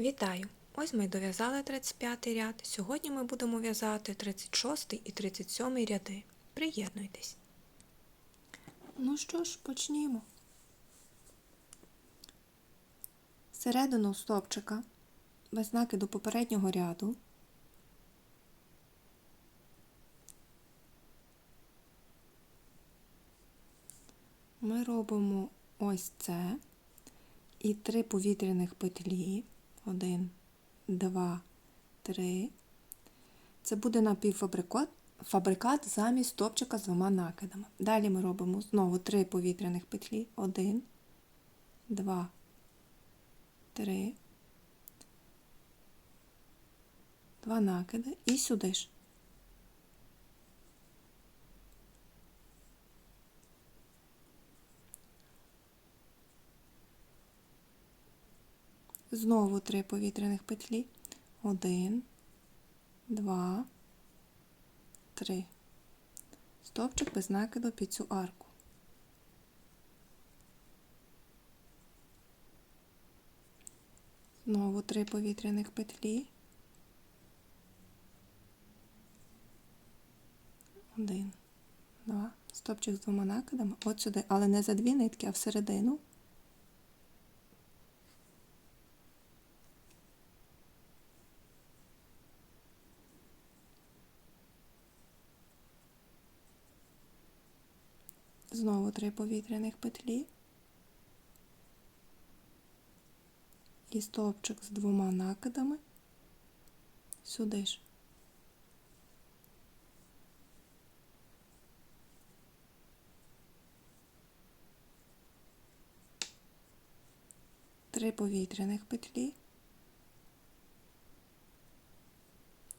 Вітаю! Ось ми дов'язали 35 ряд. Сьогодні ми будемо в'язати 36 і 37 ряди. Приєднуйтесь. Ну що ж, почнімо. Середину стовпчика без накиду попереднього ряду ми робимо ось це і три повітряних петлі. Один, два, три. Це буде напівфабрикат фабрикат замість топчика з двома накидами. Далі ми робимо знову три повітряних петлі. Один, два, три. Два накиди і сюди ж. Знову три повітряних петлі. Один, два, три. Стовпчик без накиду під цю арку. Знову три повітряних петлі. Один, два. Стопчик з двома накидами. От сюди, але не за дві нитки, а всередину. Знову три повітряних петлі. І стовпчик з двома накидами сюди ж. Три повітряних петлі.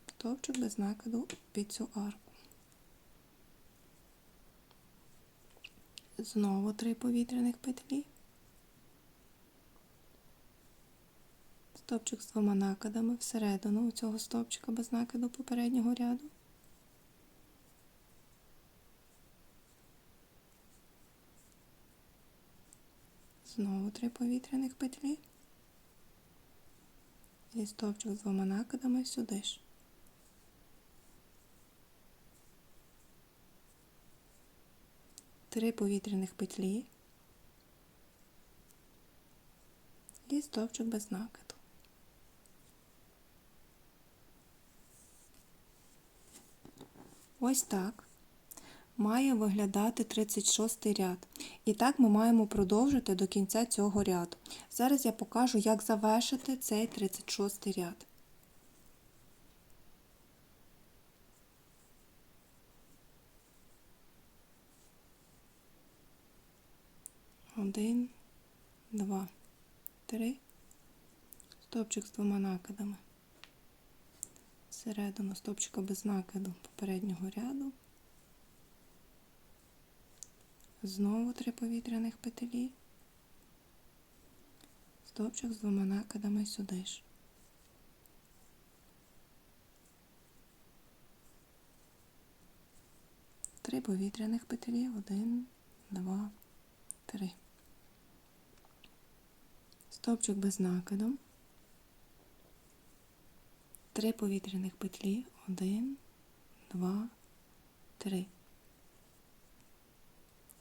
Стовпчик без накиду під цю арку. Знову три повітряних петлі. Стопчик з двома накидами всередину цього стопчика без накиду попереднього ряду. Знову три повітряних петлі. І стовпчик з двома накидами сюди ж. Три повітряних петлі і стовпчик без накиду. Ось так має виглядати 36 ряд. І так ми маємо продовжити до кінця цього ряду. Зараз я покажу, як завершити цей 36 ряд. Один, два, три. Стопчик з двома накидами. Всередину стопчика без накиду попереднього ряду. Знову три повітряних петлі. Стопчик з двома накидами сюди ж. Три повітряних петлі. Один, два, три. Стопчик без накиду. Три повітряних петлі. Один, два, три.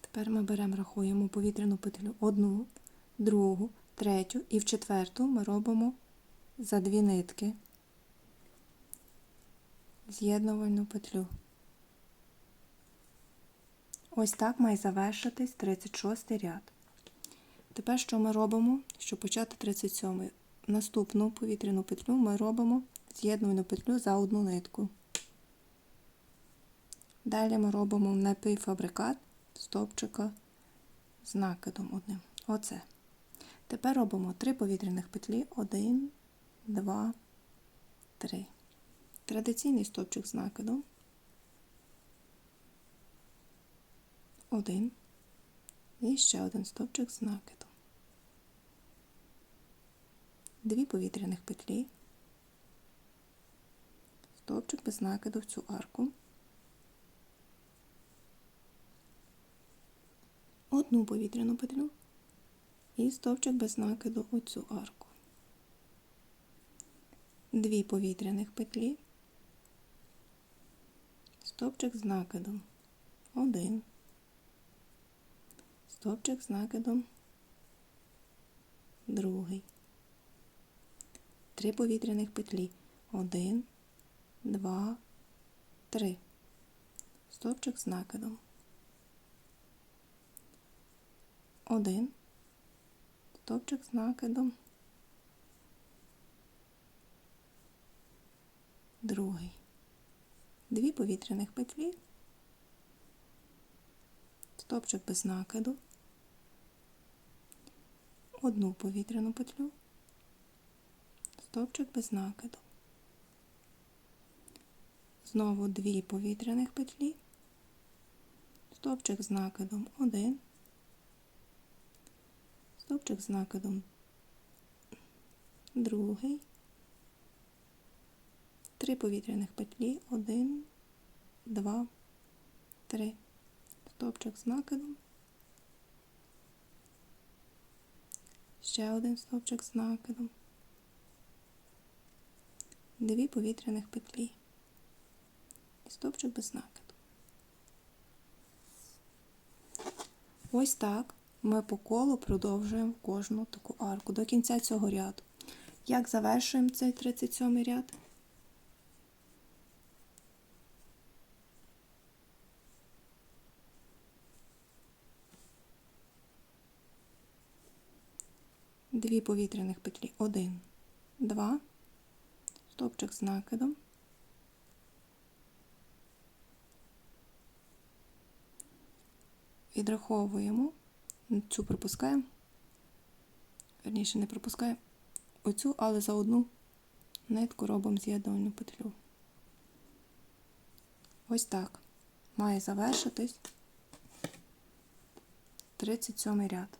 Тепер ми беремо, рахуємо повітряну петлю одну, другу, третю і в четверту ми робимо за дві нитки з'єднувальну петлю. Ось так має завершитись 36 ряд. Тепер що ми робимо, щоб почати 37 Наступну повітряну петлю ми робимо з'єднувальну петлю за одну нитку. Далі ми робимо напівфабрикат стовпчика з накидом одним. Оце. Тепер робимо три повітряних петлі. Один, два, три. Традиційний стовпчик з накидом. Один. І ще один стовпчик з накидом. Дві повітряних петлі. Стовпчик без накиду в цю арку. одну повітряну петлю і стовпчик без накиду у цю арку. дві повітряних петлі, стовпчик з накидом, один, стовпчик з накидом, другий, три повітряних петлі, один, два, три, стовпчик з накидом, один, стовпчик з накидом, другий, дві повітряних петлі, стовпчик без накиду, одну повітряну петлю, стовпчик без накиду. Знову дві повітряних петлі, стовпчик з накидом один, стовпчик з накидом другий, три повітряних петлі, один, два, три, стовпчик з накидом, ще один стовпчик з накидом, дві повітряних петлі і стовпчик без накиду. Ось так ми по колу продовжуємо кожну таку арку до кінця цього ряду. Як завершуємо цей 37 ряд? Дві повітряних петлі. Один, два, стовпчик з накидом. Відраховуємо, цю пропускаємо, верніше не пропускаємо оцю, але за одну нитку робимо з'єднувальну петлю. Ось так має завершитись 37 ряд.